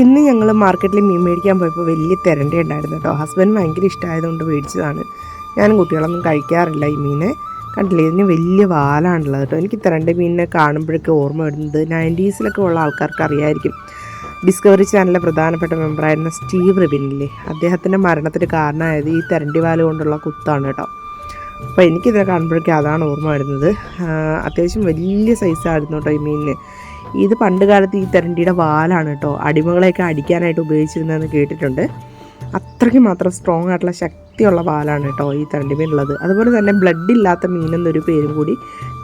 ഇന്ന് ഞങ്ങൾ മാർക്കറ്റിൽ മീൻ മേടിക്കാൻ പോയപ്പോൾ വലിയ തിരണ്ട ഉണ്ടായിരുന്നു കേട്ടോ. ഹസ്ബൻഡ് ഭയങ്കര ഇഷ്ടമായതുകൊണ്ട് മേടിച്ചതാണ്. ഞാനും കുട്ടികളൊന്നും കഴിക്കാറില്ല ഈ മീനെ. കണ്ടില്ലേ ഇതിന് വലിയ വാലാണുള്ളത് കേട്ടോ. എനിക്ക് തിരണ്ട മീനിനെ കാണുമ്പോഴൊക്കെ ഓർമ്മ വരുന്നത് നയന്റീസിലൊക്കെ ഉള്ള ആൾക്കാർക്ക് അറിയായിരിക്കും. ഡിസ്കവറി ചാനലിലെ പ്രധാനപ്പെട്ട മെമ്പറായിരുന്ന സ്റ്റീവ് റിബിനില്ലേ? അദ്ദേഹത്തിന്റെ മരണത്തിന് കാരണമായത് ഈ തിരണ്ടി വാല കൊണ്ടുള്ള കുത്താണ് കേട്ടോ. അപ്പോൾ എനിക്കിതിനെ കാണുമ്പോഴേക്കും അതാണ് ഓർമ്മ വരുന്നത്. അത്യാവശ്യം വലിയ സൈസായിരുന്നു കേട്ടോ ഈ മീനിന്. ഇത് പണ്ട് കാലത്ത് ഈ തെരണ്ടിയുടെ വാലാണ് കേട്ടോ. അടിമകളെയൊക്കെ അടിക്കാനായിട്ട് ഉപയോഗിച്ചിരുന്നതെന്ന് കേട്ടിട്ടുണ്ട്. അത്രയ്ക്ക് മാത്രം സ്ട്രോങ് ആയിട്ടുള്ള ശക്തിയുള്ള വാലാണ് കേട്ടോ ഈ തെരണ്ടി മീനുള്ളത് അതുപോലെ തന്നെ ബ്ലഡ് ഇല്ലാത്ത മീൻ എന്നൊരു പേരും കൂടി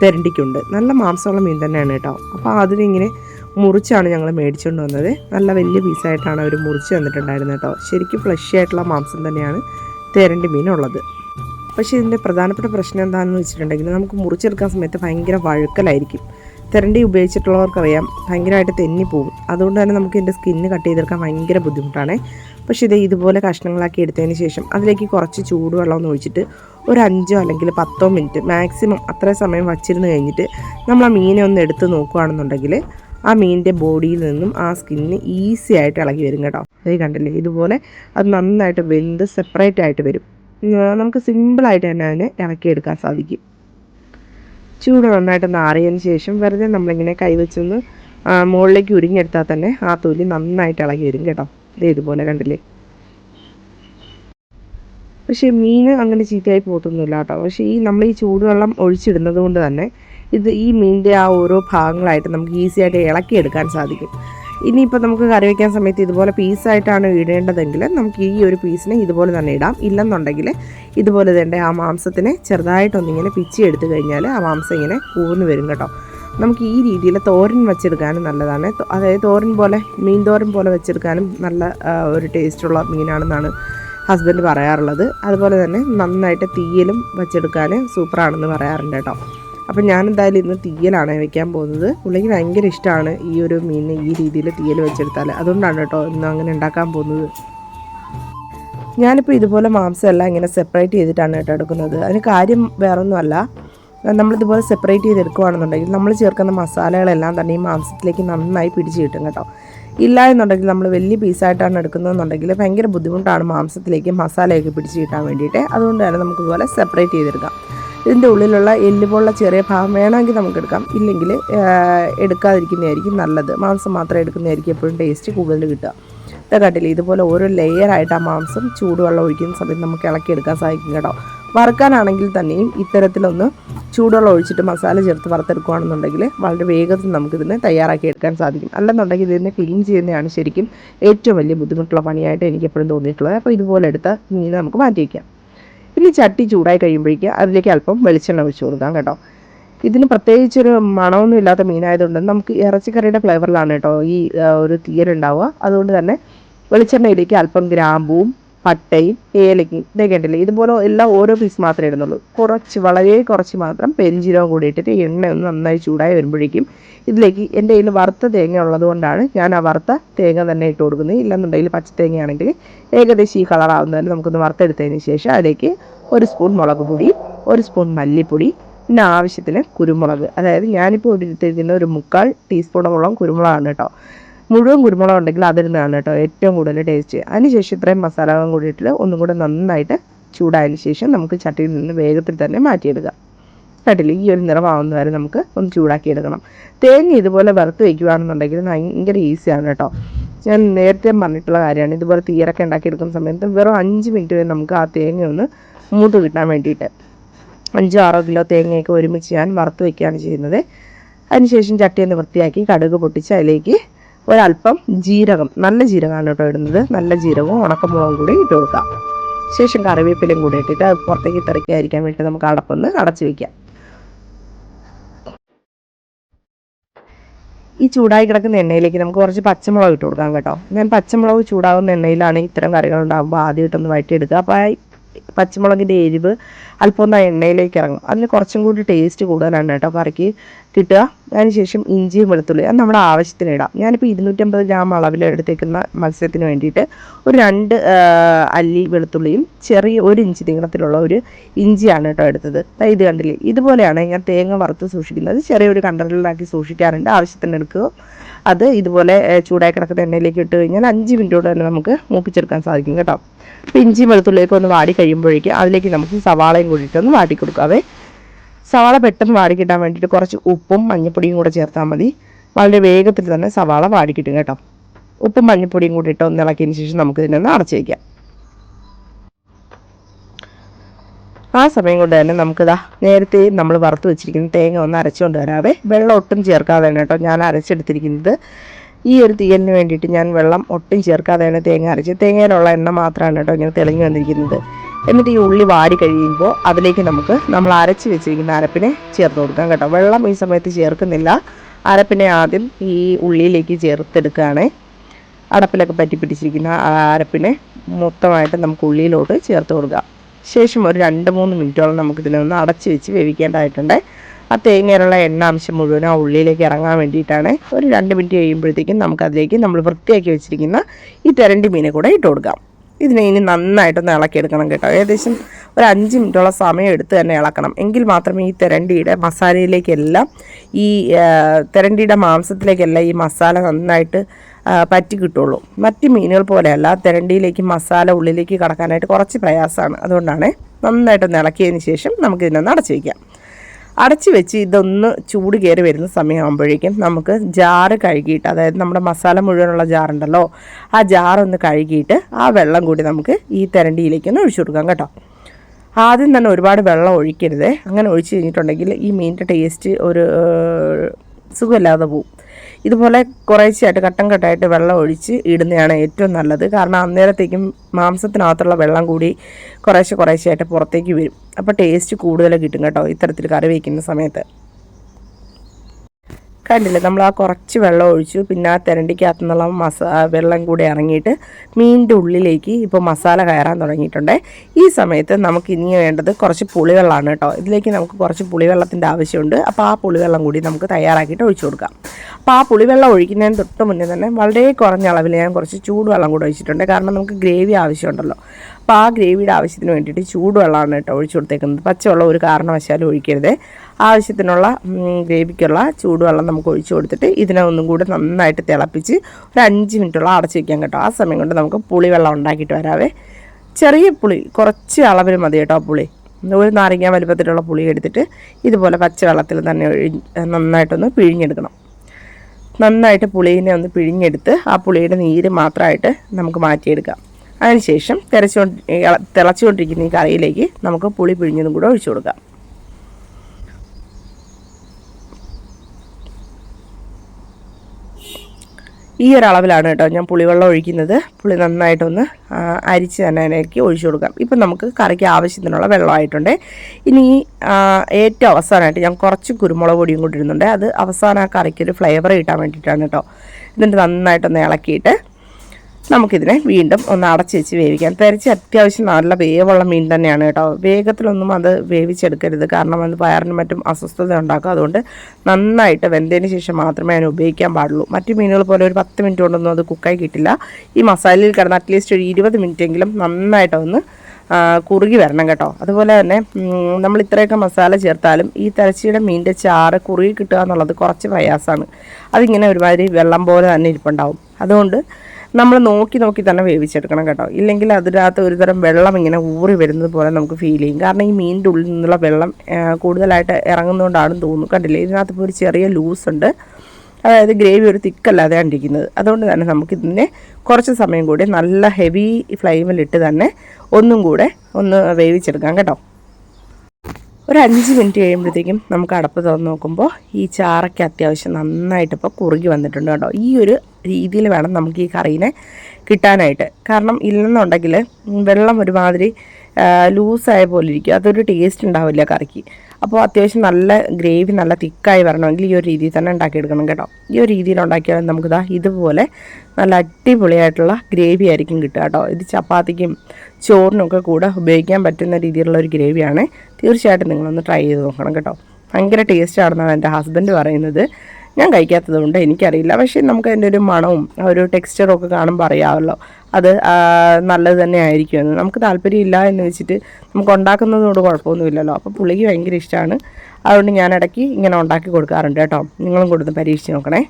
തെരണ്ടിക്കുണ്ട്. നല്ല മാംസമുള്ള മീൻ തന്നെയാണ് കേട്ടോ. അപ്പോൾ അതിനിങ്ങനെ മുറിച്ചാണ് ഞങ്ങൾ മേടിച്ചുകൊണ്ട് വന്നത്. നല്ല വലിയ പീസായിട്ടാണ് അവർ മുറിച്ച് തന്നിട്ടുണ്ടായിരുന്നത് കേട്ടോ. ശരിക്കും ഫ്ലഷ് ആയിട്ടുള്ള മാംസം തന്നെയാണ് തെരണ്ടി മീനുള്ളത്. പക്ഷേ ഇതിന്റെ പ്രധാനപ്പെട്ട പ്രശ്നം എന്താണെന്ന് വെച്ചിട്ടുണ്ടെങ്കിൽ നമുക്ക് മുറിച്ചെടുക്കാൻ സമയത്ത് ഭയങ്കര വഴുക്കലായിരിക്കും. തെരണ്ടി ഉപയോഗിച്ചിട്ടുള്ളവർക്കറിയാം. ഭയങ്കരമായിട്ട് തെന്നിപ്പോവും അതുകൊണ്ട് തന്നെ നമുക്ക് ഇതിന്റെ സ്കിന്ന് കട്ട് ചെയ്തെടുക്കാൻ ഭയങ്കര ബുദ്ധിമുട്ടാണ്. പക്ഷേ ഇത് ഇതുപോലെ കഷ്ണങ്ങളാക്കി എടുത്തതിന് ശേഷം അതിലേക്ക് കുറച്ച് ചൂടുവെള്ളം ഒന്ന് ഒഴിച്ചിട്ട് ഒരു അഞ്ചോ അല്ലെങ്കിൽ പത്തോ മിനിറ്റ് മാക്സിമം അത്ര സമയം വച്ചിരുന്ന് കഴിഞ്ഞിട്ട് നമ്മൾ ആ മീനെ ഒന്ന് എടുത്ത് നോക്കുകയാണെന്നുണ്ടെങ്കിൽ ആ മീനിന്റെ ബോഡിയിൽ നിന്നും ആ സ്കിന്ന് ഈസി ആയിട്ട് ഇളകി വരും കേട്ടോ. അത് കണ്ടില്ലേ? ഇതുപോലെ അത് നന്നായിട്ട് വെന്ത് സെപ്പറേറ്റ് ആയിട്ട് വരും. നമുക്ക് സിമ്പിളായിട്ട് തന്നെ അതിനെ ഇളക്കിയെടുക്കാൻ സാധിക്കും. ചൂട് നന്നായിട്ട് നാറിയതിന് ശേഷം വെറുതെ നമ്മളിങ്ങനെ കൈവച്ചൊന്ന് മുകളിലേക്ക് ഉരുങ്ങിയെടുത്താൽ തന്നെ ആ തൊലി നന്നായിട്ട് ഇളകി വരും കേട്ടോ. ദേ ഇതുപോലെ കണ്ടില്ലേ? പക്ഷേ മീൻ അങ്ങനെ ചീത്തയായി പോത്തൊന്നുമില്ല കേട്ടോ. പക്ഷേ ഈ നമ്മൾ ഈ ചൂടുവെള്ളം ഒഴിച്ചിടുന്നത് കൊണ്ട് തന്നെ ഇത് ഈ മീനിന്റെ ആ ഓരോ ഭാഗങ്ങളായിട്ട് നമുക്ക് ഈസിയായിട്ട് ഇളക്കിയെടുക്കാൻ സാധിക്കും. ഇനിയിപ്പോൾ നമുക്ക് കറി വയ്ക്കാൻ സമയത്ത് ഇതുപോലെ പീസായിട്ടാണ് ഇടേണ്ടതെങ്കിൽ നമുക്ക് ഈ ഒരു പീസിനെ ഇതുപോലെ തന്നെ ഇടാം. ഇല്ലെന്നുണ്ടെങ്കിൽ ഇതുപോലെ തന്നെ ആ മാംസത്തിനെ ചെറുതായിട്ടൊന്നിങ്ങനെ പിച്ചി എടുത്തു കഴിഞ്ഞാൽ ആ മാംസം ഇങ്ങനെ ഊർന്ന് വരും കേട്ടോ. നമുക്ക് ഈ രീതിയിൽ തോരൻ വെച്ചെടുക്കാനും നല്ലതാണ്. അതായത് തോരൻ പോലെ മീൻ തോരൻ പോലെ വെച്ചെടുക്കാനും നല്ല ഒരു ടേസ്റ്റുള്ള മീനാണെന്നാണ് ഹസ്ബൻഡ് പറയാറുള്ളത്. അതുപോലെ തന്നെ നന്നായിട്ട് തീയലും വെച്ചെടുക്കാൻ സൂപ്പറാണെന്ന് പറയാറുണ്ട് കേട്ടോ. അപ്പം ഞാൻ എന്തായാലും ഇന്ന് തീയലാണ് വെക്കാൻ പോകുന്നത്. പുള്ളിക്ക് ഭയങ്കര ഇഷ്ടമാണ് ഈ ഒരു മീനിനെ ഈ രീതിയിൽ തീയൽ വെച്ചെടുത്താൽ അതുകൊണ്ടാണ് കേട്ടോ ഇന്ന് അങ്ങനെ ഉണ്ടാക്കാൻ പോകുന്നത്. ഞാനിപ്പോൾ ഇതുപോലെ മാംസമെല്ലാം ഇങ്ങനെ സെപ്പറേറ്റ് ചെയ്തിട്ടാണ് കേട്ടോ എടുക്കുന്നത്. അതിന് കാര്യം വേറൊന്നുമല്ല. നമ്മളിതുപോലെ സെപ്പറേറ്റ് ചെയ്തെടുക്കുകയാണെന്നുണ്ടെങ്കിൽ നമ്മൾ ചേർക്കുന്ന മസാലകളെല്ലാം തന്നെ ഈ മാംസത്തിലേക്ക് നന്നായി പിടിച്ച് കിട്ടും കേട്ടോ. ഇല്ല എന്നുണ്ടെങ്കിൽ നമ്മൾ വലിയ പീസായിട്ടാണ് എടുക്കുന്നതെന്നുണ്ടെങ്കിൽ ഭയങ്കര ബുദ്ധിമുട്ടാണ് മാംസത്തിലേക്ക് മസാലയൊക്കെ പിടിച്ച് കിട്ടാൻ വേണ്ടിയിട്ട്. അതുകൊണ്ട് തന്നെ നമുക്കിതുപോലെ സെപ്പറേറ്റ് ചെയ്തെടുക്കാം. ഇതിന്റെ ഉള്ളിലുള്ള എല്ല് പോലുള്ള ചെറിയ ഭാഗം വേണമെങ്കിൽ നമുക്ക് എടുക്കാം. ഇല്ലെങ്കിൽ എടുക്കാതിരിക്കുന്നതായിരിക്കും നല്ലത്. മാംസം മാത്രം എടുക്കുന്നതായിരിക്കും എപ്പോഴും ടേസ്റ്റ് കൂടുതൽ കിട്ടുക. കണ്ടില്ലേ ഇതുപോലെ ഓരോ ലെയർ ആയിട്ട് ആ മാംസം ചൂടുവെള്ളം ഒഴിക്കുന്ന സമയത്ത് നമുക്ക് ഇളക്കിയെടുക്കാൻ സാധിക്കും കേട്ടോ. വറുക്കാനാണെങ്കിൽ തന്നെയും ഇത്തരത്തിലൊന്ന് ചൂടുവെള്ളം ഒഴിച്ചിട്ട് മസാല ചേർത്ത് വറുത്തെടുക്കുകയാണെന്നുണ്ടെങ്കിൽ വളരെ വേഗത്തിൽ നമുക്കിതിനെ തയ്യാറാക്കി എടുക്കാൻ സാധിക്കും. അല്ലെന്നുണ്ടെങ്കിൽ ഇതിനെ ക്ലീൻ ചെയ്യുന്നതാണ് ശരിക്കും ഏറ്റവും വലിയ ബുദ്ധിമുട്ടുള്ള പണിയായിട്ട് എനിക്ക് എപ്പോഴും തോന്നിയിട്ടുള്ളത്. അപ്പോൾ ഇതുപോലെ എടുത്ത് ഇനി നമുക്ക് മാറ്റി വയ്ക്കാം. ഈ ചട്ടി ചൂടായി കഴിയുമ്പോഴേക്ക് അതിലേക്ക് അല്പം വെളിച്ചെണ്ണ ഒഴിച്ച് കൊടുക്കാം കേട്ടോ. ഇതിന് പ്രത്യേകിച്ചൊരു മണമൊന്നും ഇല്ലാത്ത മീനായതുകൊണ്ട് നമുക്ക് ഇറച്ചിക്കറിയുടെ ഫ്ലേവറിലാണ് കേട്ടോ ഈ ഒരു തീയലുണ്ടാവുക. അതുകൊണ്ട് തന്നെ വെളിച്ചെണ്ണയിലേക്ക് അല്പം ഗ്രാമ്പൂവും പട്ടയും ഏലക്കയും ഇതൊക്കെ ഉണ്ടല്ലേ. ഇതുപോലെ എല്ലാം ഓരോ പീസ് മാത്രമേ ഇടുന്നുള്ളൂ. കുറച്ച് വളരെ കുറച്ച് മാത്രം പെരിഞ്ചീരകം കൂടി ഇട്ടിട്ട് എണ്ണ ഒന്ന് നന്നായി ചൂടായി വരുമ്പോഴേക്കും ഇതിലേക്ക് എന്റെ കയ്യിൽ വറുത്ത തേങ്ങ ഉള്ളത് കൊണ്ടാണ് ഞാൻ ആ വറുത്ത തേങ്ങ തന്നെ ഇട്ട് കൊടുക്കുന്നത്. ഇല്ലെന്നുണ്ടെങ്കിൽ പച്ച തേങ്ങയാണെങ്കിൽ ഏകദേശം ഈ കളറാവുന്നതിന് നമുക്കൊന്ന് വറുത്തെടുത്തതിന് ശേഷം അതിലേക്ക് ഒരു സ്പൂൺ മുളക് പൊടി ഒരു സ്പൂൺ മല്ലിപ്പൊടി പിന്നെ ആവശ്യത്തിന് കുരുമുളക്. അതായത് ഞാനിപ്പോൾ എടുത്തിരിക്കുന്ന ഒരു മുക്കാൽ ടീസ്പൂണോളം കുരുമുളകാണ് കേട്ടോ. മുഴുവൻ കുരുമുളക് ഉണ്ടെങ്കിൽ അതിരുന്നാണ് കേട്ടോ ഏറ്റവും കൂടുതൽ ടേസ്റ്റ്. അതിനുശേഷം ഇത്രയും മസാലകളും കൂടി ഇട്ടിട്ട് ഒന്നും കൂടെ നന്നായിട്ട് ചൂടായതിന് ശേഷം നമുക്ക് ചട്ടിയിൽ നിന്ന് വേഗത്തിൽ തന്നെ മാറ്റിയെടുക്കാം. കണ്ടില്ല ഈ ഒരു നിറമാവുന്ന വരെ നമുക്ക് ഒന്ന് ചൂടാക്കി എടുക്കണം തേങ്ങ ഇതുപോലെ വറുത്ത് വയ്ക്കുകയാണെന്നുണ്ടെങ്കിൽ ഭയങ്കര ഈസിയാണ് കേട്ടോ. ഞാൻ നേരത്തെ പറഞ്ഞിട്ടുള്ള കാര്യമാണ്. ഇതുപോലെ തീരൊക്കെ ഉണ്ടാക്കിയെടുക്കുന്ന സമയത്ത് വെറും അഞ്ച് മിനിറ്റ് വരെ നമുക്ക് ആ തേങ്ങ ഒന്ന് മൂത്ത് കിട്ടാൻ വേണ്ടിയിട്ട് അഞ്ചോ ആറോ കിലോ തേങ്ങയൊക്കെ ഒരുമിച്ച് ഞാൻ വറുത്ത് വയ്ക്കുകയാണ് ചെയ്യുന്നത്. അതിനുശേഷം ചട്ടി ഒന്ന് വൃത്തിയാക്കി കടുക് പൊട്ടിച്ച് അതിലേക്ക് ഒരല്പം ജീരകം നല്ല ജീരകമാണ് കേട്ടോ ഇടുന്നത്. നല്ല ജീരകവും ഉണക്കമുളകും കൂടി ഇട്ട് കൊടുക്കാം. ശേഷം കറിവേപ്പിലയും കൂടി ഇട്ടിട്ട് പുറത്തേക്ക് തെറിക്കാതിരിക്കാൻ വേണ്ടി നമുക്ക് അടപ്പൊന്ന് അടച്ച് വയ്ക്കാം ഈ ചൂടായി കിടക്കുന്ന എണ്ണയിലേക്ക് നമുക്ക് കുറച്ച് പച്ചമുളക് ഇട്ട് കൊടുക്കാം കേട്ടോ. ഞാൻ പച്ചമുളക് ചൂടാകുന്ന എണ്ണയിലാണ് ഇത്തരം കറികൾ ഉണ്ടാകുമ്പോൾ ആദ്യമായിട്ടൊന്ന് വഴറ്റിയെടുക്കുക. അപ്പോൾ പച്ചമുളകിന്റെ എരിവ് അല്പം ആ എണ്ണയിലേക്ക് ഇറങ്ങും. അതിന് കുറച്ചും കൂടി ടേസ്റ്റ് കൂടുതലാണ് കേട്ടോ കറിക്ക് കിട്ടുക. അതിനുശേഷം ഇഞ്ചിയും വെളുത്തുള്ളി അത് നമ്മുടെ ആവശ്യത്തിന് ഇടാം. ഞാനിപ്പോൾ ഇരുന്നൂറ്റമ്പത് ഗ്രാം അളവിൽ എടുത്തേക്കുന്ന മത്സ്യത്തിന് വേണ്ടിയിട്ട് ഒരു രണ്ട് അല്ലി വെളുത്തുള്ളിയും ചെറിയ ഒരു ഇഞ്ച് നീളത്തിലുള്ള ഒരു ഇഞ്ചിയാണ് കേട്ടോ എടുത്തത്. ഇത് കണ്ടില്ലേ? ഇതുപോലെയാണ് ഞാൻ തേങ്ങ വറുത്ത് സൂക്ഷിക്കുന്നത്. ചെറിയൊരു കണ്ടറിലാക്കി സൂക്ഷിക്കാറുണ്ട്. ആവശ്യത്തിന് എടുക്കുക അത് ഇതുപോലെ ചൂടായി കിടക്കുന്ന എണ്ണയിലേക്ക് ഇട്ട് കഴിഞ്ഞാൽ അഞ്ച് മിനിറ്റ് തന്നെ നമുക്ക് മൂപ്പിച്ചെടുക്കാൻ സാധിക്കും കേട്ടോ. അപ്പോൾ ഇഞ്ചി ഒന്ന് വാടി കഴിയുമ്പോഴേക്ക് അതിലേക്ക് നമുക്ക് സവാളയും കൂടിയിട്ട് ഒന്ന് വാടി കൊടുക്കാവേ. സവാള പെട്ടെന്ന് വാടി കിട്ടാൻ വേണ്ടിയിട്ട് കുറച്ച് ഉപ്പും മഞ്ഞൾപ്പൊടിയും കൂടെ ചേർത്താൽ മതി. വളരെ വേഗത്തിൽ തന്നെ സവാള വാടി കിട്ടും കേട്ടോ. ഉപ്പും മഞ്ഞൾപ്പൊടിയും കൂടി ഇട്ട് ഒന്ന് ഇളക്കിയതിന് ശേഷം നമുക്ക് ഇതിനൊന്ന് അടച്ചു വയ്ക്കാം ആ സമയം കൊണ്ട് തന്നെ നമുക്കിതാ നേരത്തെ നമ്മൾ വറുത്ത് വെച്ചിരിക്കുന്ന തേങ്ങ ഒന്ന് അരച്ചുകൊണ്ട് വരാവേ. വെള്ളം ഒട്ടും ചേർക്കാതെയാണ് കേട്ടോ ഞാൻ അരച്ചെടുത്തിരിക്കുന്നത്. ഈ ഒരു തീയലിന് വേണ്ടിയിട്ട് ഞാൻ വെള്ളം ഒട്ടും ചേർക്കാതെയാണ് തേങ്ങ അരച്ച് തേങ്ങയിലുള്ള എണ്ണ മാത്രമാണ് കേട്ടോ ഇങ്ങനെ തെളിഞ്ഞു വന്നിരിക്കുന്നത്. എന്നിട്ട് ഈ ഉള്ളി വാടി കഴിയുമ്പോൾ അതിലേക്ക് നമുക്ക് നമ്മൾ അരച്ച് വെച്ചിരിക്കുന്ന അരപ്പിനെ ചേർത്ത് കൊടുക്കാം കേട്ടോ. വെള്ളം ഈ സമയത്ത് ചേർക്കുന്നില്ല. അരപ്പിനെ ആദ്യം ഈ ഉള്ളിയിലേക്ക് ചേർത്തെടുക്കുകയാണ്. അടപ്പിലൊക്കെ പറ്റി പിടിച്ചിരിക്കുന്ന അരപ്പിനെ മൊത്തമായിട്ട് നമുക്ക് ഉള്ളിയിലോട്ട് ചേർത്ത് കൊടുക്കാം. ശേഷം ഒരു രണ്ട് മൂന്ന് മിനിറ്റോളം നമുക്ക് ഇതിനൊന്ന് അടച്ച് വെച്ച് വേവിക്കേണ്ടതായിട്ടുണ്ട്. ആ തേങ്ങയിലുള്ള എണ്ണ അംശം മുഴുവൻ ആ ഉള്ളിയിലേക്ക് ഇറങ്ങാൻ വേണ്ടിയിട്ടാണ് ഒരു രണ്ട് മിനിറ്റ് കഴിയുമ്പോഴത്തേക്കും നമുക്കതിലേക്ക് നമ്മൾ വൃത്തിയാക്കി വെച്ചിരിക്കുന്ന ഈ തെരണ്ടി മീനെ കൂടെ ഇട്ട് കൊടുക്കാം. ഇതിനെ ഇനി നന്നായിട്ടൊന്ന് ഇളക്കിയെടുക്കണം കേട്ടോ. ഏകദേശം ഒരു അഞ്ച് മിനിറ്റോളം സമയം എടുത്ത് തന്നെ ഇളക്കണം. എങ്കിൽ മാത്രമേ ഈ തെരണ്ടിയുടെ മസാലയിലേക്കെല്ലാം ഈ തെരണ്ടിയുടെ മാംസത്തിലേക്കെല്ലാം ഈ മസാല നന്നായിട്ട് പറ്റി കിട്ടുള്ളൂ. മറ്റ് മീനുകൾ പോലെയല്ല തിരണ്ടിയിലേക്ക് മസാല ഉള്ളിലേക്ക് കടക്കാനായിട്ട് കുറച്ച് പ്രയാസമാണ്. അതുകൊണ്ടാണ് നന്നായിട്ടൊന്ന് ഇളക്കിയതിന് ശേഷം നമുക്ക് ഇതിനൊന്ന് അടച്ച് വയ്ക്കാം അടച്ചു വെച്ച് ഇതൊന്ന് ചൂട് കയറി വരുന്ന സമയമാകുമ്പോഴേക്കും നമുക്ക് ജാറ് കഴുകിയിട്ട് അതായത് നമ്മുടെ മസാല മുഴുവനുള്ള ജാറുണ്ടല്ലോ ആ ജാറൊന്ന് കഴുകിയിട്ട് ആ വെള്ളം കൂടി നമുക്ക് ഈ തെരണ്ടിയിലേക്ക് ഒന്ന് ഒഴിച്ചു കൊടുക്കാം കേട്ടോ. ആദ്യം തന്നെ ഒരുപാട് വെള്ളം ഒഴിക്കരുത്. അങ്ങനെ ഒഴിച്ച് കഴിഞ്ഞിട്ടുണ്ടെങ്കിൽ ഈ മീനിന്റെ ടേസ്റ്റ് ഒരു സുഖമില്ലാതെ പോവും. ഇതുപോലെ കുറേശ്ശെയായിട്ട് കട്ടം കട്ടായിട്ട് വെള്ളം ഒഴിച്ച് ഇടുന്നതാണ് ഏറ്റവും നല്ലത്. കാരണം അന്നേരത്തേക്കും മാംസത്തിനകത്തുള്ള വെള്ളം കൂടി കുറേശ്ശെ കുറേശ്ശെയായിട്ട് പുറത്തേക്ക് വരും. അപ്പോൾ ടേസ്റ്റ് കൂടുതൽ കിട്ടും കേട്ടോ ഇത്തരത്തിൽ കറി വയ്ക്കുന്ന സമയത്ത്. കണ്ടില്ലേ നമ്മൾ ആ കുറച്ച് വെള്ളം ഒഴിച്ചു പിന്നെ ആ തിരണ്ടിക്കകത്തു നിന്നുള്ള മസ വെള്ളം കൂടി ഇറങ്ങിയിട്ട് മീനിന്റെ ഉള്ളിലേക്ക് ഇപ്പോൾ മസാല കയറാൻ തുടങ്ങിയിട്ടുണ്ട്. ഈ സമയത്ത് നമുക്ക് ഇനി വേണ്ടത് കുറച്ച് പുളിവെള്ളമാണ് കേട്ടോ. ഇതിലേക്ക് നമുക്ക് കുറച്ച് പുളിവെള്ളത്തിന്റെ ആവശ്യമുണ്ട്. അപ്പോൾ ആ പുളിവെള്ളം കൂടി നമുക്ക് തയ്യാറാക്കിയിട്ട് ഒഴിച്ചു കൊടുക്കാം. അപ്പോൾ ആ പുളിവെള്ളം ഒഴിക്കുന്നതിന് തൊട്ട് മുന്നേ തന്നെ വളരെ കുറഞ്ഞ അളവിൽ ഞാൻ കുറച്ച് ചൂടുവെള്ളം കൂടി ഒഴിച്ചിട്ടുണ്ട്. കാരണം നമുക്ക് ഗ്രേവി ആവശ്യമുണ്ടല്ലോ. അപ്പോൾ ആ ഗ്രേവിയുടെ ആവശ്യത്തിന് വേണ്ടിയിട്ട് ചൂടുവെള്ളമാണ് കേട്ടോ ഒഴിച്ചു കൊടുത്തേക്കുന്നത്. പച്ചവെള്ളം ഒരു കാരണവശാലും ഒഴിക്കരുത്. ആവശ്യത്തിനുള്ള ഗ്രേവിക്കുള്ള ചൂടുവെള്ളം നമുക്ക് ഒഴിച്ചു കൊടുത്തിട്ട് ഇതിനെ ഒന്നും കൂടി നന്നായിട്ട് തിളപ്പിച്ച് ഒരു അഞ്ച് മിനിറ്റോളം അടച്ചു വയ്ക്കാൻ കേട്ടോ. ആ സമയം കൊണ്ട് നമുക്ക് പുളിവെള്ളം ഉണ്ടാക്കിയിട്ട് വരാവേ. ചെറിയ പുളി കുറച്ച് അളവിൽ മതി കേട്ടോ പുളി. ഒരു നാരങ്ങ വലുപ്പത്തിലുള്ള പുളി എടുത്തിട്ട് ഇതുപോലെ പച്ചവെള്ളത്തിൽ തന്നെ നന്നായിട്ടൊന്ന് പിഴിഞ്ഞെടുക്കണം. നന്നായിട്ട് പുളീനെ ഒന്ന് പിഴിഞ്ഞെടുത്ത് ആ പുളിയുടെ നീര് മാത്രമായിട്ട് നമുക്ക് മാറ്റിയെടുക്കാം. അതിനുശേഷം തിരച്ചുകൊണ്ട് തിളച്ചുകൊണ്ടിരിക്കുന്ന ഈ കറിയിലേക്ക് നമുക്ക് പുളി പിഴിഞ്ഞതും കൂടെ ഒഴിച്ചു കൊടുക്കാം. ഈ ഒരു അളവിലാണ് കേട്ടോ ഞാൻ പുളിവെള്ളം ഒഴിക്കുന്നത്. പുളി നന്നായിട്ടൊന്ന് അരിച്ച് തന്നെ അതിനേക്ക് ഒഴിച്ചു കൊടുക്കാം. ഇപ്പം നമുക്ക് കറിക്ക് ആവശ്യത്തിനുള്ള വെള്ളമായിട്ടുണ്ട്. ഇനി ഏറ്റവും അവസാനമായിട്ട് ഞാൻ കുറച്ച് കുരുമുളക് പൊടിയും കൂടി ഇടുന്നുണ്ട്. അത് അവസാനം ആ കറിക്ക് ഒരു ഫ്ലേവർ കിട്ടാൻ വേണ്ടിയിട്ടാണ് കേട്ടോ. എന്നിട്ട് നന്നായിട്ടൊന്ന് ഇളക്കിയിട്ട് നമുക്കിതിനെ വീണ്ടും ഒന്ന് അടച്ച് വെച്ച് വേവിക്കാം. തിരച്ച് അത്യാവശ്യം നല്ല വേവുള്ള മീൻ തന്നെയാണ് കേട്ടോ. വേഗത്തിലൊന്നും അത് വേവിച്ചെടുക്കരുത്. കാരണം അത് വയറിന് മറ്റും അസ്വസ്ഥത ഉണ്ടാക്കും. അതുകൊണ്ട് നന്നായിട്ട് വെന്തതിന് ശേഷം മാത്രമേ അതിനെ ഉപയോഗിക്കാൻ പാടുള്ളൂ. മറ്റു മീനുകൾ പോലെ ഒരു പത്ത് മിനിറ്റ് കൊണ്ടൊന്നും അത് കുക്കായി കിട്ടില്ല. ഈ മസാലയിൽ കിടന്ന് അറ്റ്ലീസ്റ്റ് ഒരു ഇരുപത് മിനിറ്റെങ്കിലും നന്നായിട്ടൊന്ന് കുറുകി വരണം കേട്ടോ. അതുപോലെ തന്നെ നമ്മൾ ഇത്രയൊക്കെ മസാല ചേർത്താലും ഈ തിരച്ചിയുടെ മീനിന്റെ ചാറ് കുറുകി കിട്ടുക എന്നുള്ളത് കുറച്ച് പ്രയാസമാണ്. അതിങ്ങനെ ഒരുമാതിരി വെള്ളം പോലെ തന്നെ ഇരിപ്പുണ്ടാവും. അതുകൊണ്ട് നമ്മൾ നോക്കി നോക്കി തന്നെ വേവിച്ചെടുക്കണം കേട്ടോ. ഇല്ലെങ്കിൽ അതിനകത്ത് ഒരു തരം വെള്ളം ഇങ്ങനെ ഊറി വരുന്നത് പോലെ നമുക്ക് ഫീൽ ചെയ്യും. കാരണം ഈ മീനിന്റെ ഉള്ളിൽ നിന്നുള്ള വെള്ളം കൂടുതലായിട്ട് ഇറങ്ങുന്നതുകൊണ്ടാണെന്ന് തോന്നുന്നു. കണ്ടില്ലേ? ഇതിനകത്ത് ഇപ്പോൾ ഒരു ചെറിയ ലൂസ് ഉണ്ട്. അതായത് ഗ്രേവി ഒരു തിക്കല്ലാതെ കണ്ടിരിക്കുന്നത് അതുകൊണ്ട് തന്നെ നമുക്കിതിനെ കുറച്ച് സമയം കൂടി നല്ല ഹെവി ഫ്ലെയിമിലിട്ട് തന്നെ ഒന്നും കൂടെ ഒന്ന് വേവിച്ചെടുക്കാം കേട്ടോ. ഒരു അഞ്ച് മിനിറ്റ് കഴിയുമ്പോഴത്തേക്കും നമുക്ക് അടപ്പ് തുറന്ന് നോക്കുമ്പോൾ ഈ ചാറയ്ക്ക് അത്യാവശ്യം നന്നായിട്ട് ഇപ്പോൾ കുറുകി വന്നിട്ടുണ്ട് കേട്ടോ. ഈ ഒരു രീതിയിൽ വേണം നമുക്ക് ഈ കറീനെ കിട്ടാനായിട്ട്. കാരണം ഇല്ലെന്നുണ്ടെങ്കിൽ വെള്ളം ഒരുമാതിരി ലൂസായ പോലെ ഇരിക്കും. അതൊരു ടേസ്റ്റ് ഉണ്ടാവില്ല കറിക്ക്. അപ്പോൾ അത്യാവശ്യം നല്ല ഗ്രേവി നല്ല തിക്കായി വരണമെങ്കിൽ ഈ ഒരു രീതിയിൽ തന്നെ ഉണ്ടാക്കിയെടുക്കണം കേട്ടോ. ഈ ഒരു രീതിയിൽ ഉണ്ടാക്കിയാൽ നമുക്കിതാ ഇതുപോലെ നല്ല അടിപൊളിയായിട്ടുള്ള ഗ്രേവി ആയിരിക്കും കിട്ടുക കേട്ടോ. ഇത് ചപ്പാത്തിക്കും ചോറിനൊക്കെ കൂടെ ഉപയോഗിക്കാൻ പറ്റുന്ന രീതിയിലുള്ള ഒരു ഗ്രേവിയാണ്. തീർച്ചയായിട്ടും നിങ്ങളൊന്ന് ട്രൈ ചെയ്ത് നോക്കണം കേട്ടോ. ഭയങ്കര ടേസ്റ്റ് ആണെന്നാണ് എന്റെ ഹസ്ബൻഡ് പറയുന്നത്. ഞാൻ കഴിക്കാത്തത് കൊണ്ട് എനിക്കറിയില്ല. പക്ഷേ നമുക്ക് അതിന്റെ ഒരു മണവും ആ ഒരു ടെക്സ്ചറും ഒക്കെ കാണുമ്പോൾ അറിയാമല്ലോ. അത് നല്ലത് തന്നെ ആയിരിക്കുമെന്ന്. നമുക്ക് താല്പര്യമില്ല എന്ന് വെച്ചിട്ട് നമുക്ക് ഉണ്ടാക്കുന്നതിനോട് കുഴപ്പമൊന്നുമില്ലല്ലോ. അപ്പോൾ പുള്ളിക്ക് ഭയങ്കര ഇഷ്ടമാണ് അതുകൊണ്ട് ഞാൻ ഇടയ്ക്ക് ഇങ്ങനെ ഉണ്ടാക്കി കൊടുക്കാറുണ്ട് കേട്ടോ. നിങ്ങളും കൊടുത്ത് പരീക്ഷിച്ച് നോക്കണേ.